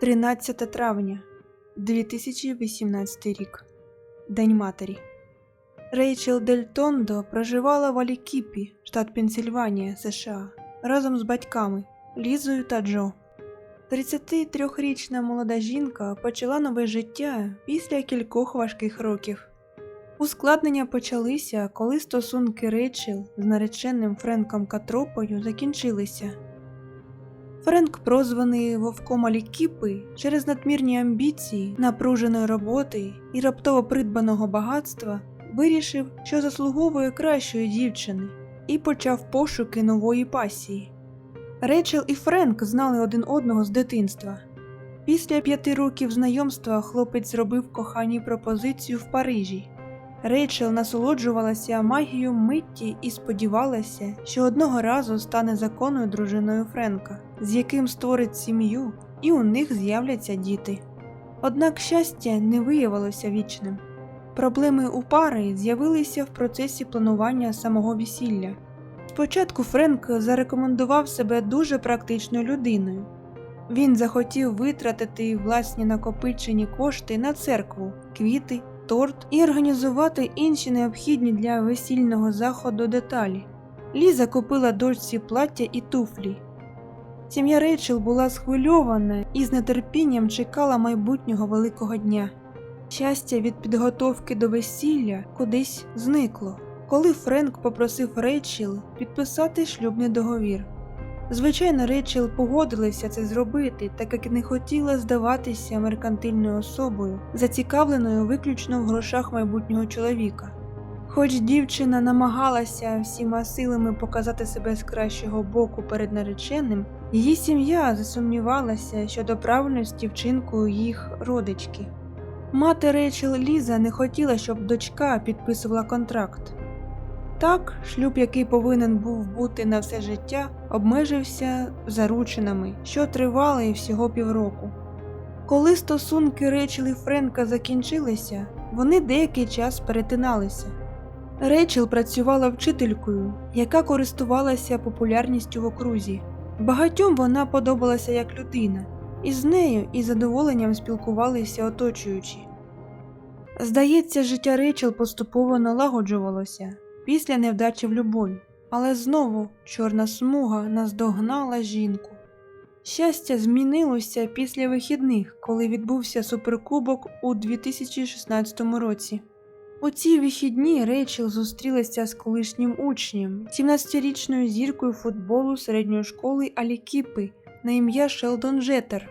13 травня 2018 рік. День матері. Рейчел Дель Тондо проживала в Алікіпі, штат Пенсільванія, США, разом з батьками Лізою та Джо. 33-річна молода жінка почала нове життя після кількох важких років. Ускладнення почалися, коли стосунки Рейчел з нареченим Френком Катропою закінчилися. Френк, прозваний вовком Алікіпи через надмірні амбіції, напруженої роботи і раптово придбаного багатства, вирішив, що заслуговує кращої дівчини, і почав пошуки нової пасії. Рейчел і Френк знали один одного з дитинства. Після п'яти років знайомства хлопець зробив коханій пропозицію в Парижі. Рейчел насолоджувалася магією митті і сподівалася, що одного разу стане законною дружиною Френка, з яким створить сім'ю, і у них з'являться діти. Однак щастя не виявилося вічним. Проблеми у пари з'явилися в процесі планування самого весілля. Спочатку Френк зарекомендував себе дуже практичною людиною. Він захотів витратити власні накопичені кошти на церкву, квіти, торт і організувати інші необхідні для весільного заходу деталі. Ліза купила дочці плаття і туфлі. Сім'я Рейчел була схвильована і з нетерпінням чекала майбутнього великого дня. Щастя від підготовки до весілля кудись зникло, коли Френк попросив Рейчел підписати шлюбний договір. Звичайно, Рейчел погодилася це зробити, так як не хотіла здаватися меркантильною особою, зацікавленою виключно в грошах майбутнього чоловіка. Хоч дівчина намагалася всіма силами показати себе з кращого боку перед нареченим, її сім'я засумнівалася щодо правильності вчинку їх родички. Мати Рейчел Ліза не хотіла, щоб дочка підписувала контракт. Так, шлюб, який повинен був бути на все життя, обмежився заручинами, що тривали всього півроку. Коли стосунки Рейчел і Френка закінчилися, вони деякий час перетиналися. Рейчел працювала вчителькою, яка користувалася популярністю в окрузі. Багатьом вона подобалася як людина, і з нею із задоволенням спілкувалися оточуючі. Здається, життя Рейчел поступово налагоджувалося після невдачі в любові, але знову чорна смуга наздогнала жінку. Щастя змінилося після вихідних, коли відбувся суперкубок у 2016 році. У ці вихідні Рейчел зустрілася з колишнім учнем, 17-річною зіркою футболу середньої школи Алікіпи на ім'я Шелдон Джеттер.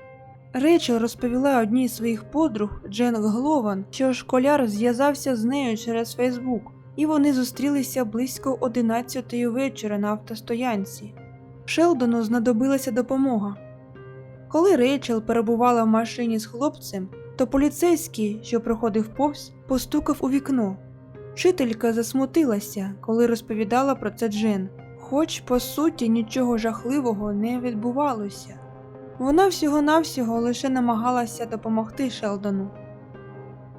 Рейчел розповіла одній з своїх подруг Джен Глован, що школяр зв'язався з нею через Фейсбук, і вони зустрілися близько 11 вечора на автостоянці. Шелдону знадобилася допомога. Коли Рейчел перебувала в машині з хлопцем, то поліцейський, що проходив повз, постукав у вікно. Вчителька засмутилася, коли розповідала про це Джен, хоч по суті нічого жахливого не відбувалося. Вона всього-навсього лише намагалася допомогти Шелдону.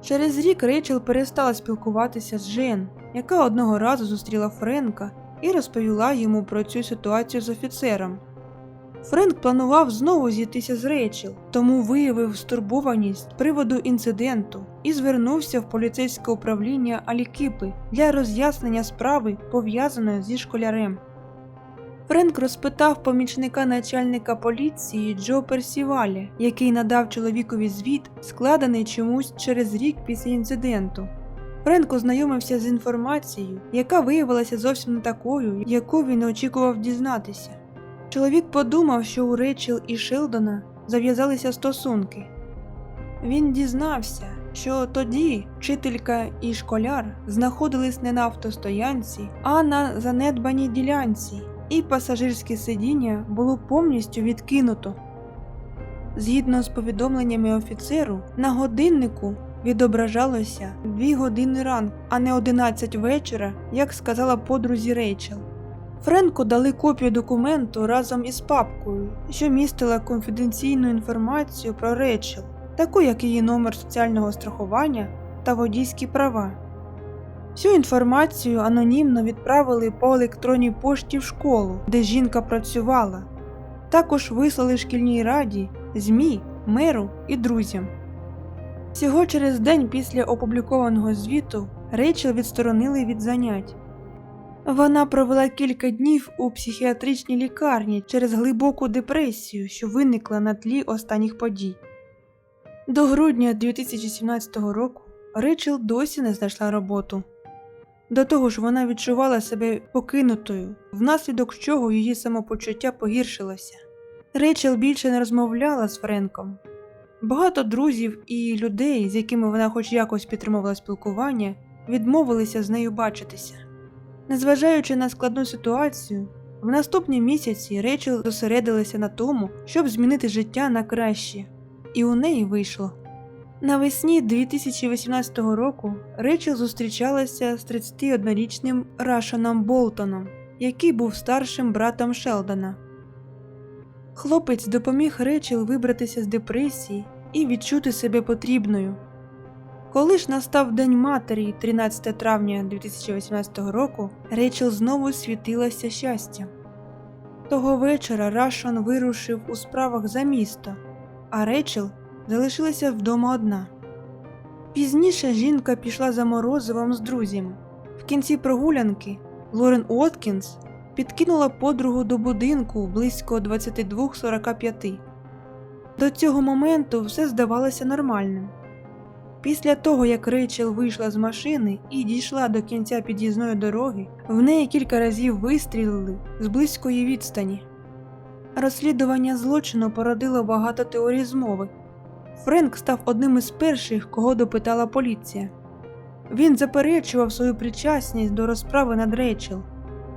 Через рік Рейчел перестала спілкуватися з Джен, яка одного разу зустріла Френка і розповіла йому про цю ситуацію з офіцером. Френк планував знову зійтися з Рейчел, тому виявив стурбованість приводу інциденту і звернувся в поліцейське управління Алікіпи для роз'яснення справи, пов'язаної зі школярем. Френк розпитав помічника начальника поліції Джо Персіваля, який надав чоловікові звіт, складений чомусь через рік після інциденту. Френк ознайомився з інформацією, яка виявилася зовсім не такою, яку він очікував дізнатися. Чоловік подумав, що у Рейчел і Шелдона зав'язалися стосунки. Він дізнався, що тоді вчителька і школяр знаходились не на автостоянці, а на занедбаній ділянці, і пасажирське сидіння було повністю відкинуто. Згідно з повідомленнями офіцеру, на годиннику відображалося 2 години ранку, а не 11 вечора, як сказала подрузі Рейчел. Френку дали копію документу разом із папкою, що містила конфіденційну інформацію про Рейчел, таку як її номер соціального страхування та водійські права. Всю інформацію анонімно відправили по електронній пошті в школу, де жінка працювала. Також вислали шкільній раді, ЗМІ меру і друзям. Всього через день після опублікованого звіту Рейчел відсторонили від занять. Вона провела кілька днів у психіатричній лікарні через глибоку депресію, що виникла на тлі останніх подій. До грудня 2017 року Рейчел досі не знайшла роботу. До того ж, вона відчувала себе покинутою, внаслідок чого її самопочуття погіршилося. Рейчел більше не розмовляла з Френком. Багато друзів і людей, з якими вона хоч якось підтримувала спілкування, відмовилися з нею бачитися. Незважаючи на складну ситуацію, в наступні місяці Рейчел зосередилася на тому, щоб змінити життя на краще, і у неї вийшло. Навесні 2018 року Рейчел зустрічалася з 31-річним Рашаном Болтоном, який був старшим братом Шелдона. Хлопець допоміг Рейчел вибратися з депресії і відчути себе потрібною. Коли ж настав День матері 13 травня 2018 року, Рейчел знову світилася щастям. Того вечора Рашон вирушив у справах за місто, а Рейчел залишилася вдома одна. Пізніше жінка пішла за морозивом з друзями. В кінці прогулянки Лорен Уоткінс підкинула подругу до будинку близько 22.45. До цього моменту все здавалося нормальним. Після того, як Рейчел вийшла з машини і дійшла до кінця під'їзної дороги, в неї кілька разів вистрілили з близької відстані. Розслідування злочину породило багато теорій змови. Френк став одним із перших, кого допитала поліція. Він заперечував свою причасність до розправи над Рейчел.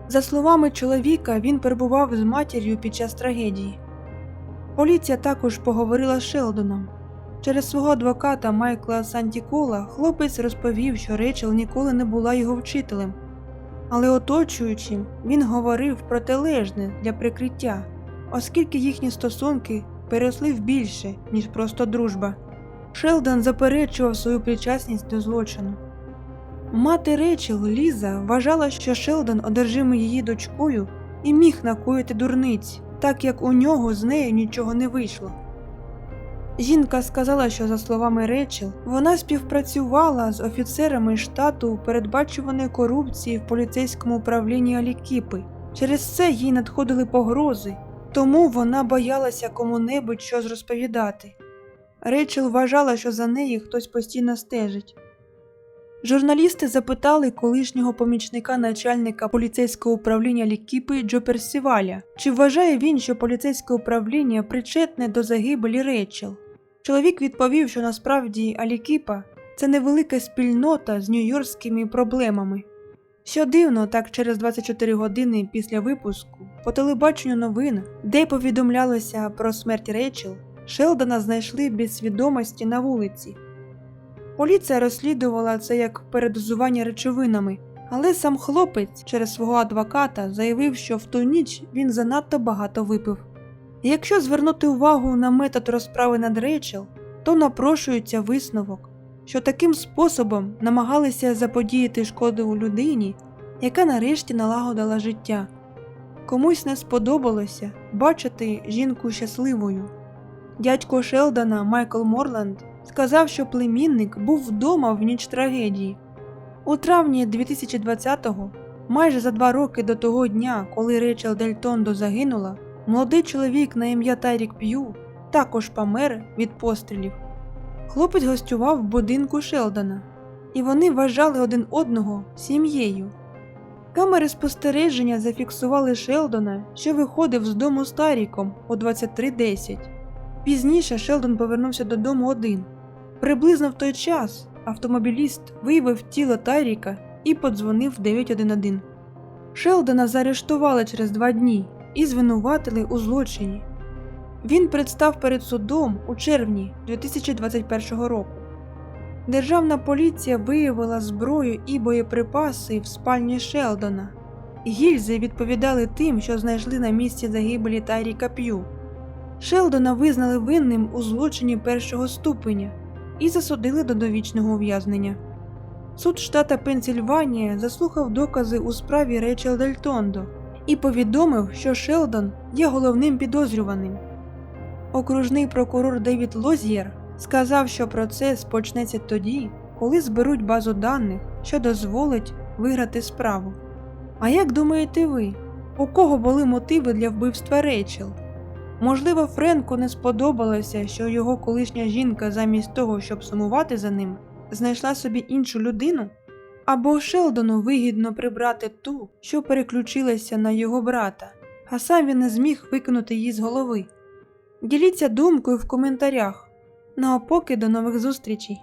За словами чоловіка, він перебував з матір'ю під час трагедії. Поліція також поговорила з Шелдоном. Через свого адвоката Майкла Сантікола хлопець розповів, що Рейчел ніколи не була його вчителем, але оточуючим він говорив протилежне для прикриття, оскільки їхні стосунки переросли в більше, ніж просто дружба. Шелдон заперечував свою причасність до злочину. Мати Рейчел Ліза вважала, що Шелдон одержимий її дочкою і міг накоїти дурниць, так як у нього з нею нічого не вийшло. Жінка сказала, що, за словами Рейчел, вона співпрацювала з офіцерами штату передбачуваної корупції в поліцейському управлінні Алікіпи. Через це їй надходили погрози, тому вона боялася кому-небудь щось розповідати. Рейчел вважала, що за неї хтось постійно стежить. Журналісти запитали колишнього помічника начальника поліцейського управління Лікіпи Джо Персіваля, чи вважає він, що поліцейське управління причетне до загибелі Рейчел. Чоловік відповів, що насправді Алікіпа це невелика спільнота з нью-йоркськими проблемами. Що дивно, так через 24 години після випуску по телебаченню новин, де повідомлялося про смерть Рейчел, Шелдона знайшли без свідомості на вулиці. Поліція розслідувала це як передозування речовинами, але сам хлопець через свого адвоката заявив, що в ту ніч він занадто багато випив. І якщо звернути увагу на метод розправи над Рейчел, то напрошується висновок, що таким способом намагалися заподіяти шкоду людині, яка нарешті налагодила життя. Комусь не сподобалося бачити жінку щасливою. Дядько Шелдона Майкл Морланд сказав, що племінник був вдома в ніч трагедії. У травні 2020-го, майже за два роки до того дня, коли Рейчел Дель Тондо загинула, молодий чоловік на ім'я Тайрік П'ю також помер від пострілів. Хлопець гостював в будинку Шелдона, і вони вважали один одного сім'єю. Камери спостереження зафіксували Шелдона, що виходив з дому з Таріком о 23.10. Пізніше Шелдон повернувся додому один. Приблизно в той час автомобіліст виявив тіло Тайріка і подзвонив 911. Шелдона заарештували через два дні і звинуватили у злочині. Він представ перед судом у червні 2021 року. Державна поліція виявила зброю і боєприпаси в спальні Шелдона. Гільзи відповідали тим, що знайшли на місці загибелі Тайріка П'ю. Шелдона визнали винним у злочині першого ступеня і засудили до довічного ув'язнення. Суд штата Пенсільванія заслухав докази у справі Рейчел Дель Тондо і повідомив, що Шелдон є головним підозрюваним. Окружний прокурор Девід Лозієр сказав, що процес почнеться тоді, коли зберуть базу даних, що дозволить виграти справу. А як думаєте ви, у кого були мотиви для вбивства Рейчел? Можливо, Френку не сподобалося, що його колишня жінка замість того, щоб сумувати за ним, знайшла собі іншу людину? Або Шелдону вигідно прибрати ту, що переключилася на його брата, а сам він не зміг викинути її з голови. Діліться думкою в коментарях. Ну а поки до нових зустрічей!